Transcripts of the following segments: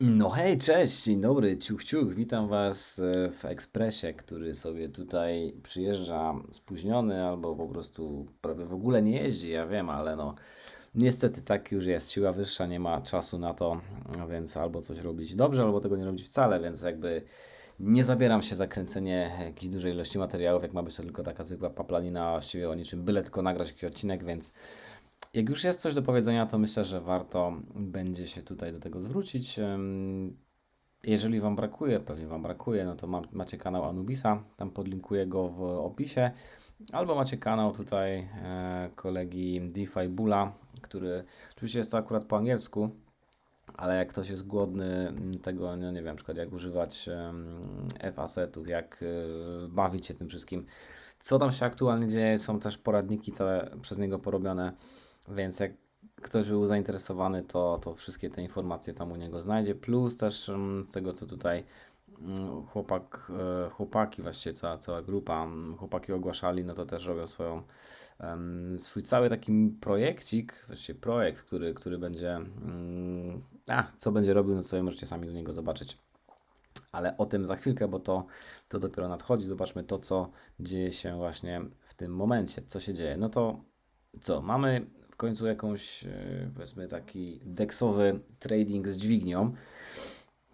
No hej, cześć, dzień dobry, ciuch, ciuch, witam Was e, w ekspresie, który sobie tutaj przyjeżdża spóźniony albo po prostu prawie w ogóle nie jeździ, ja wiem, ale no niestety tak już jest, siła wyższa, nie ma czasu na to, więc albo coś robić dobrze, albo tego nie robić wcale, więc jakby nie zabieram się za kręcenie jakiejś dużej ilości materiałów, jak ma być to tylko taka zwykła paplanina, właściwie o niczym, byle tylko nagrać jakiś odcinek, więc jak już jest coś do powiedzenia, to myślę, że warto będzie się tutaj do tego zwrócić. Jeżeli Wam brakuje, pewnie Wam brakuje, no to macie kanał Anubisa, tam podlinkuję go w opisie. Albo macie kanał tutaj e, kolegi DeFi Bula, który oczywiście jest to akurat po angielsku, ale jak ktoś jest głodny tego, no nie wiem, na przykład jak używać F-asetów, jak e, bawić się tym wszystkim, co tam się aktualnie dzieje, są też poradniki całe przez niego porobione więc jak ktoś był zainteresowany, to, to wszystkie te informacje tam u niego znajdzie. Plus też mm, z tego, co tutaj mm, chłopak, e, chłopaki, właściwie cała, cała grupa, mm, chłopaki ogłaszali, no to też robią swoją, swój cały taki projekcik, właściwie projekt, który, który będzie, a co będzie robił, no sobie możecie sami u niego zobaczyć. Ale o tym za chwilkę, bo to, to dopiero nadchodzi. Zobaczmy to, co dzieje się właśnie w tym momencie, co się dzieje. No to co, mamy końcu jakąś, e, powiedzmy, taki deksowy trading z dźwignią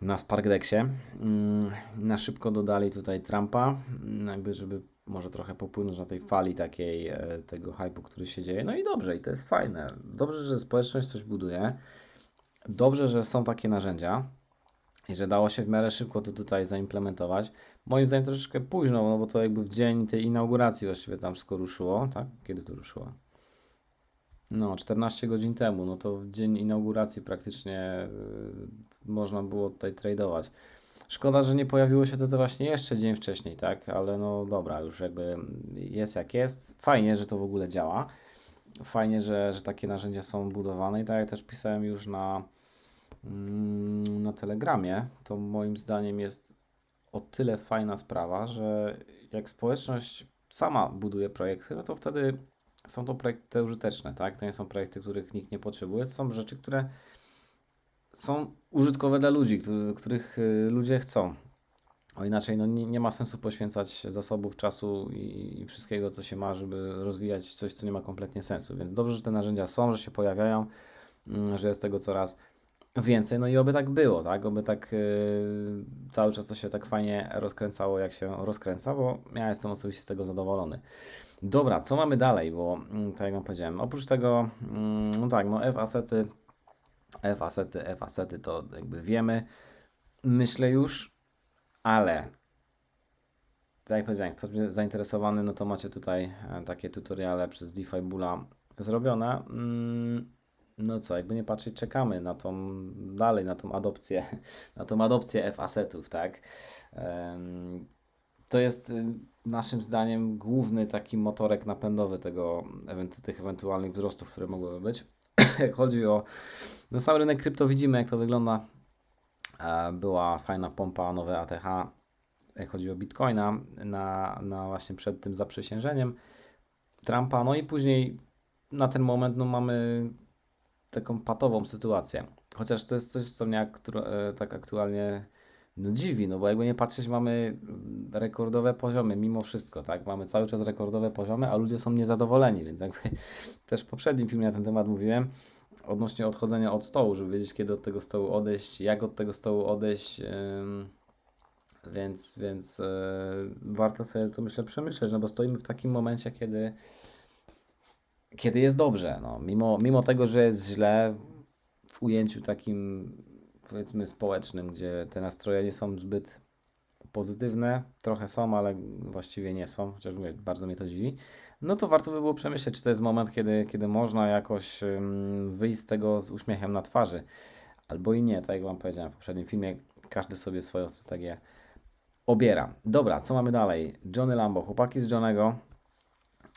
na SparkDexie. Mm, na szybko dodali tutaj Trumpa, mm, jakby żeby może trochę popłynąć na tej fali takiej e, tego hypu, który się dzieje. No i dobrze, i to jest fajne. Dobrze, że społeczność coś buduje. Dobrze, że są takie narzędzia i że dało się w miarę szybko to tutaj zaimplementować. Moim zdaniem troszeczkę późno, no bo to jakby w dzień tej inauguracji właściwie tam wszystko ruszyło, tak? Kiedy to ruszyło? No, 14 godzin temu, no to w dzień inauguracji praktycznie y, można było tutaj tradować. Szkoda, że nie pojawiło się to, to właśnie jeszcze dzień wcześniej, tak? Ale no dobra, już jakby jest jak jest. Fajnie, że to w ogóle działa. Fajnie, że, że takie narzędzia są budowane i tak jak też pisałem już na, mm, na Telegramie, to moim zdaniem jest o tyle fajna sprawa, że jak społeczność sama buduje projekty, no to wtedy są to projekty użyteczne, tak? To nie są projekty, których nikt nie potrzebuje, to są rzeczy, które są użytkowe dla ludzi, których y, ludzie chcą. O inaczej no nie, nie ma sensu poświęcać zasobów czasu i, i, wszystkiego, co się ma, żeby rozwijać coś, co nie ma kompletnie sensu. Więc dobrze, że te narzędzia są, że się pojawiają, mm, że jest tego coraz więcej. No i oby tak było, tak? Oby tak yy, cały czas to się tak fajnie rozkręcało, jak się rozkręca, bo ja jestem osobiście z tego zadowolony. Dobra, co mamy dalej? Bo mm, tak jak Wam powiedziałem, oprócz tego, mm, no tak, no F-asety, F-asety, F-asety to jakby wiemy, myślę już, ale tak jak powiedziałem, ktoś jest zainteresowany, no to macie tutaj e, takie tutoriale przez DeFi Bula zrobione. Mm, no co, jakby nie patrzeć, czekamy na tą dalej, na tą adopcję, na tą adopcję F-asetów, tak? To jest y, naszym zdaniem główny taki motorek napędowy tego, tych ewentualnych wzrostów, które mogłyby być. jak chodzi o no sam rynek krypto, widzimy jak to wygląda. Była fajna pompa, nowe ATH, jak chodzi o Bitcoina, na, na właśnie przed tym zaprzysiężeniem Trumpa. No i później na ten moment no, mamy taką patową sytuację. Chociaż to jest coś, co mnie e, tak aktualnie no dziwi, no bo jakby nie patrzeć, mamy rekordowe poziomy mimo wszystko, tak? Mamy cały czas rekordowe poziomy, a ludzie są niezadowoleni, więc jakby też w poprzednim filmie na ten temat mówiłem odnośnie odchodzenia od stołu, żeby wiedzieć kiedy od tego stołu odejść, jak od tego stołu odejść, więc, więc yy, warto sobie to myślę przemyśleć, no bo stoimy w takim momencie, kiedy kiedy jest dobrze, no, mimo, mimo tego, że jest źle w ujęciu takim powiedzmy społecznym, gdzie te nastroje nie są zbyt pozytywne, trochę są, ale właściwie nie są, chociaż mówię, bardzo mnie to dziwi, no to warto by było przemyśleć, czy to jest moment, kiedy, kiedy można jakoś wyjść z tego z uśmiechem na twarzy, albo i nie, tak jak Wam powiedziałem w poprzednim filmie, każdy sobie swoją strategię obiera. Dobra, co mamy dalej? Johnny Lambo, chłopaki z Johnego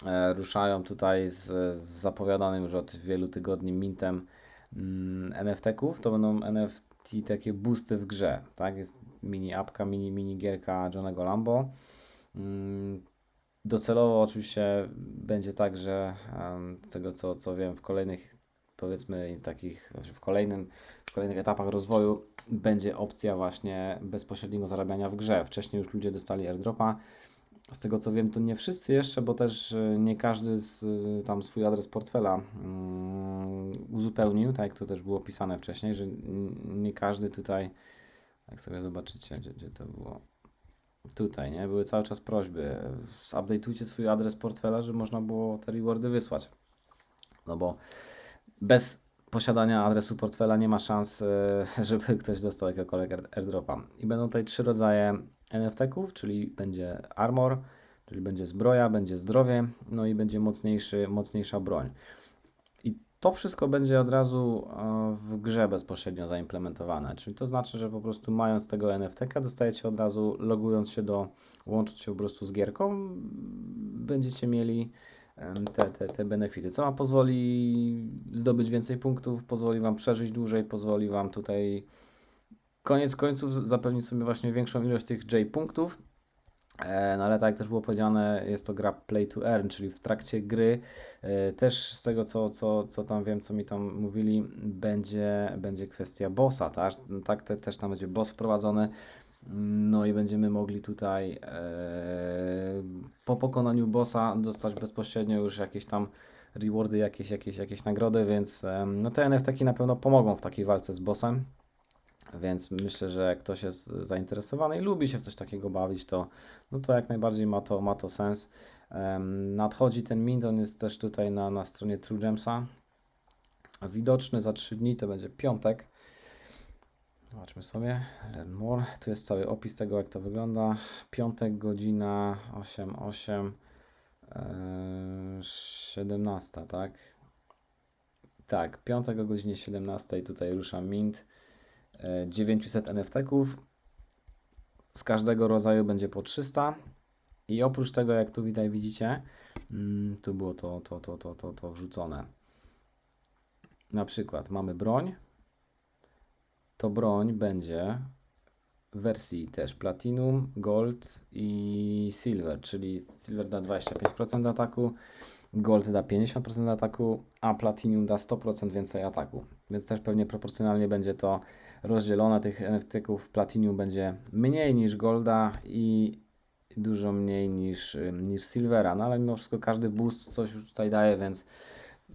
e, ruszają tutaj z, z zapowiadanym już od wielu tygodni mintem mm, NFT-ków, to będą NFT i takie boosty w grze, tak? Jest mini apka, mini, mini gierka Johnego Lambo. Mm, docelowo oczywiście będzie tak, że z tego co, co wiem w kolejnych powiedzmy takich, znaczy w kolejnym, w kolejnych etapach rozwoju będzie opcja właśnie bezpośredniego zarabiania w grze. Wcześniej już ludzie dostali airdropa. Z tego co wiem, to nie wszyscy jeszcze, bo też e, nie każdy z, e, tam swój adres portfela mm, uzupełnił, tak jak to też było pisane wcześniej, że nie każdy tutaj, jak sobie zobaczycie, gdzie, gdzie to było, tutaj, nie? Były cały czas prośby, update'ujcie swój adres portfela, żeby można było te rewardy wysłać. No bo bez posiadania adresu portfela nie ma szans, e, żeby ktoś dostał jakiegokolwiek air- airdropa. I będą tutaj trzy rodzaje NFT-ków, czyli będzie armor, czyli będzie zbroja, będzie zdrowie, no i będzie mocniejszy, mocniejsza broń. I to wszystko będzie od razu e, w grze bezpośrednio zaimplementowane, czyli to znaczy, że po prostu mając tego NFT-ka dostajecie od razu, logując się do, łącząc się po prostu z gierką, będziecie mieli te, te, te benefity, co pozwoli zdobyć więcej punktów, pozwoli Wam przeżyć dłużej, pozwoli Wam tutaj koniec końców zapewnić sobie właśnie większą ilość tych J punktów. E, No ale tak jak też było powiedziane, jest to gra play to earn, czyli w trakcie gry e, też z tego co, co, co tam wiem, co mi tam mówili, będzie, będzie kwestia bossa, tak? tak te, też tam będzie boss wprowadzony. No i będziemy mogli tutaj e, po pokonaniu bossa dostać bezpośrednio już jakieś tam rewardy, jakieś, jakieś, jakieś nagrody, więc em, no te NFT na pewno pomogą w takiej walce z bossem. Więc myślę, że jak ktoś jest zainteresowany i lubi się w coś takiego bawić, to, no to jak najbardziej ma to, ma to sens. Em, nadchodzi ten mint, on jest też tutaj na, na stronie True. Widoczny za 3 dni, to będzie piątek. Zobaczmy sobie, learn more. Tu jest cały opis tego, jak to wygląda. Piątek, godzina 8, 8, e, 17, tak? Tak, piątek o godzinie 17 tutaj rusza mint. E, 900 NFT-ków. Z każdego rodzaju będzie po 300. I oprócz tego, jak tu widać, widzicie, mm, tu było to, to, to, to, to, to wrzucone. Na przykład mamy broń. To broń będzie w wersji też Platinum, Gold i Silver, czyli Silver da 25% ataku, Gold da 50% ataku, a Platinum da 100% więcej ataku. Więc też pewnie proporcjonalnie będzie to rozdzielone. Tych NFT-ków Platinum będzie mniej niż Golda i dużo mniej niż, niż Silvera, no ale mimo wszystko każdy boost coś już tutaj daje, więc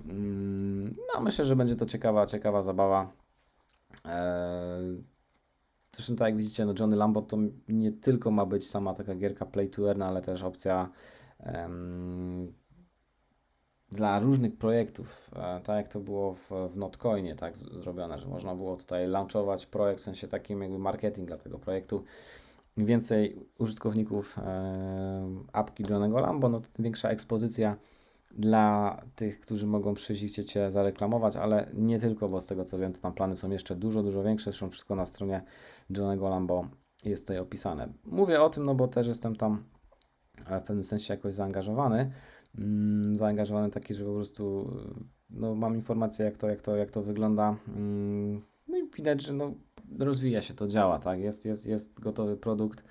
mm, no myślę, że będzie to ciekawa, ciekawa zabawa. Eee, Zresztą tak jak widzicie, no Johnny Lambo to nie tylko ma być sama taka gierka play to earn, ale też opcja em, dla różnych projektów, e, tak jak to było w, w Notcoinie tak zrobione, że można było tutaj launchować projekt w sensie takim jakby marketing dla tego projektu. Im więcej użytkowników e, apki Johnego Lambo, no tym większa ekspozycja dla tych, którzy mogą przyjść i chcieć Cię zareklamować, ale nie tylko, bo z tego co wiem, to tam plany są jeszcze dużo, dużo większe. Zresztą wszystko na stronie Johnego Lambo jest tutaj opisane. Mówię o tym, no bo też jestem tam e, w pewnym sensie jakoś zaangażowany. Mm, zaangażowany taki, że po prostu y, no, mam informacje, jak to, jak to, jak to wygląda. Mm, no i widać, że no, rozwija się to, działa, tak? Jest, jest, jest gotowy produkt.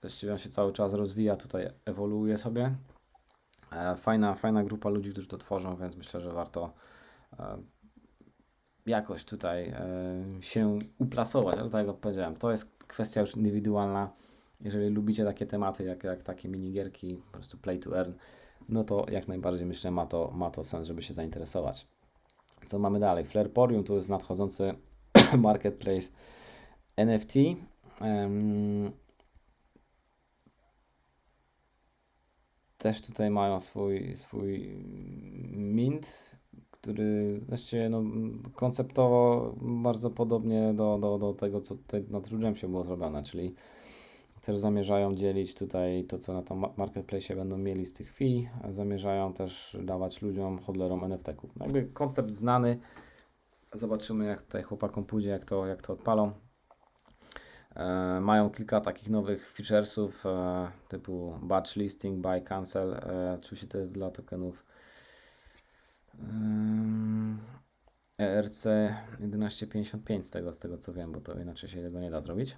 Właściwie on się cały czas rozwija, tutaj ewoluuje sobie. E, Fajna, fajna grupa ludzi, którzy to tworzą, więc myślę, że warto e, jakoś tutaj e, się uplasować, ale tak jak powiedziałem, to jest kwestia już indywidualna. Jeżeli lubicie takie tematy, jak, jak takie minigierki, po prostu play to earn, no to jak najbardziej myślę, ma to, ma to sens, żeby się zainteresować. Co mamy dalej? Flairporium to jest nadchodzący marketplace NFT. Em, też tutaj mają swój, swój mint, który właściwie no, konceptowo bardzo podobnie do, do, do tego, co tutaj na True się było zrobione, czyli też zamierzają dzielić tutaj to, co na tym ma- marketplace będą mieli z tych fee, zamierzają też dawać ludziom, hodlerom NFT-ków. No jakby koncept znany, zobaczymy jak tutaj chłopakom pójdzie, jak to, jak to odpalą. E, mają kilka takich nowych featuresów e, typu batch listing, buy, cancel. E, oczywiście to jest dla tokenów ERC 1155 z tego, z tego co wiem, bo to inaczej się tego nie da zrobić.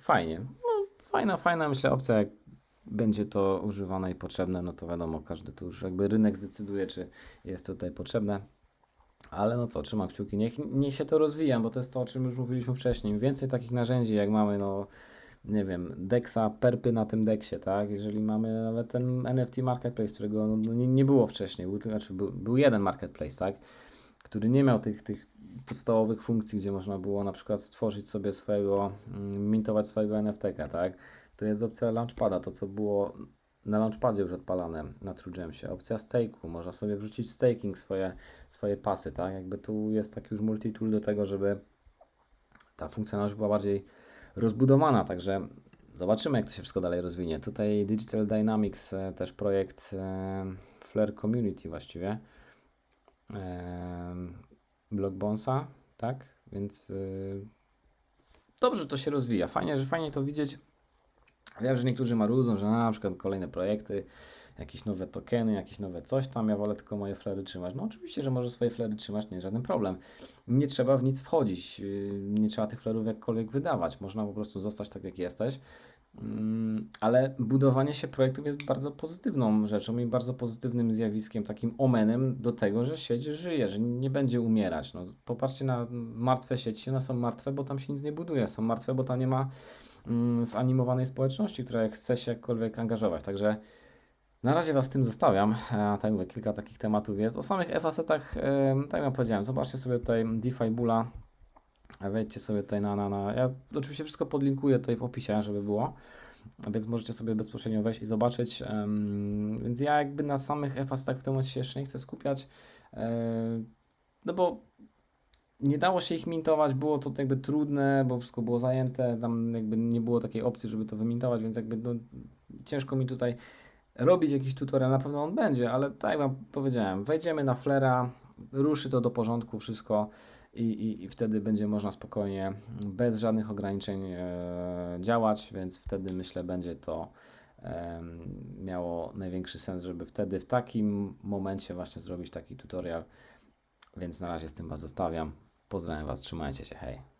Fajnie. No, fajna, fajna myślę opcja. Jak będzie to używane i potrzebne, no to wiadomo, każdy tu już jakby rynek zdecyduje, czy jest to tutaj potrzebne. Ale no co, trzymam kciuki, niech, niech się to rozwija, bo to jest to, o czym już mówiliśmy wcześniej. Im więcej takich narzędzi, jak mamy, no nie wiem, Dexa, perpy na tym deksie, tak? Jeżeli mamy nawet ten NFT Marketplace, którego no, nie, nie było wcześniej, był, znaczy był, był jeden Marketplace, tak? Który nie miał tych, tych podstawowych funkcji, gdzie można było na przykład stworzyć sobie swojego, mm, mintować swojego NFT-ka, tak? To jest opcja Launchpada, to co było na Launchpadzie już odpalane na TrueGemsie. Opcja stake'u, można sobie wrzucić staking swoje, swoje pasy, tak? Jakby tu jest taki już multitool do tego, żeby ta funkcjonalność była bardziej rozbudowana, także zobaczymy, jak to się wszystko dalej rozwinie. Tutaj Digital Dynamics, e, też projekt e, Flare Community właściwie, e, Blockbonsa, tak? Więc y, dobrze to się rozwija. Fajnie, że fajnie to widzieć. Wiem, że niektórzy marudzą, że na przykład kolejne projekty, jakieś nowe tokeny, jakieś nowe coś tam, ja wolę tylko moje flery trzymać. No oczywiście, że może swoje flery trzymać, nie jest żaden problem. Nie trzeba w nic wchodzić, yy, nie trzeba tych flerów jakkolwiek wydawać, można po prostu zostać tak jak jesteś. Mm, Ale budowanie się projektów jest bardzo pozytywną rzeczą i bardzo pozytywnym zjawiskiem, takim omenem do tego, że sieć żyje, że nie będzie umierać. No, popatrzcie na martwe sieci, one są martwe, bo tam się nic nie buduje, są martwe, bo tam nie ma mm, zanimowanej społeczności, która chce się jakkolwiek angażować. Także na razie Was z tym zostawiam. A, tak mówię, kilka takich tematów jest. O samych F-asetach, em, tak jak powiedziałem, zobaczcie sobie tutaj DeFi Bula. Wejdźcie sobie tutaj na, na, na. Ja oczywiście wszystko podlinkuję tutaj w opisie, żeby było. Więc możecie sobie bezpośrednio wejść i zobaczyć. em, więc ja jakby na samych F-asetach w tym momencie jeszcze nie chcę skupiać. e, no bo nie dało się ich mintować, było to jakby trudne, bo wszystko było zajęte, tam jakby nie było takiej opcji, żeby to wymintować, więc jakby no, ciężko mi tutaj robić jakiś tutorial, na pewno on będzie, ale tak jak wam powiedziałem, wejdziemy na Flera, ruszy to do porządku wszystko i, i, i wtedy będzie można spokojnie, bez żadnych ograniczeń e, działać, więc wtedy myślę będzie to em, miało największy sens, żeby wtedy w takim momencie właśnie zrobić taki tutorial, więc na razie z tym Was zostawiam. Pozdrawiam Was, trzymajcie się, hej.